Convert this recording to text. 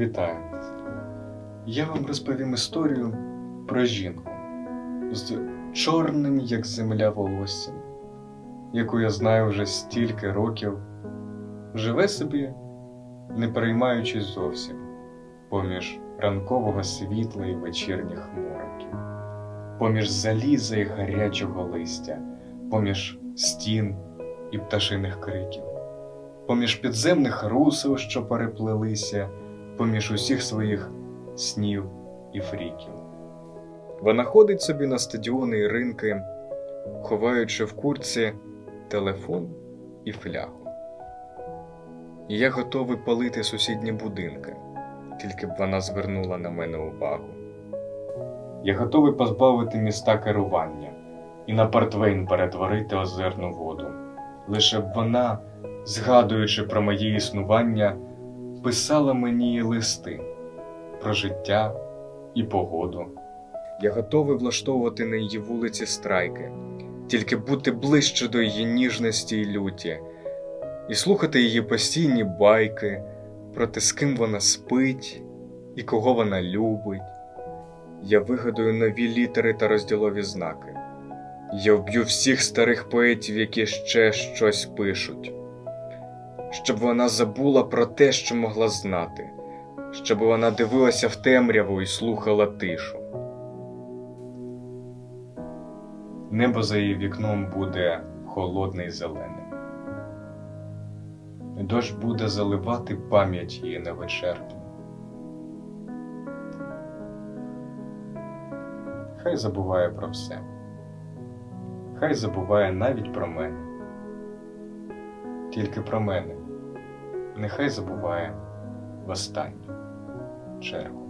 Вітаю! Я вам розповім історію про жінку з чорним, як земля, волоссям, яку я знаю вже стільки років, живе собі, не переймаючись зовсім, поміж ранкового світла і вечірніх мороків, поміж заліза і гарячого листя, поміж стін і пташиних криків, поміж підземних русел, що переплелися поміж усіх своїх снів і фріків. Вона ходить собі на стадіони і ринки, ховаючи в курці телефон і флягу. І я готовий палити сусідні будинки, тільки б вона звернула на мене увагу. Я готовий позбавити міста керування і на портвейн перетворити озерну воду, лише б вона, згадуючи про моє існування, писала мені листи про життя і погоду. Я готовий влаштовувати на її вулиці страйки, тільки бути ближче до її ніжності і люті, і слухати її постійні байки про те, з ким вона спить і кого вона любить. Я вигадую нові літери та розділові знаки. Я вб'ю всіх старих поетів, які ще щось пишуть щоб вона забула про те, що могла знати, щоб вона дивилася в темряву і слухала тишу. Небо за її вікном буде холодне й зелене. Дощ буде заливати пам'ять її невичерпну. Хай забуває про все. Хай забуває навіть про мене. Тільки про мене нехай забуває в останню чергу.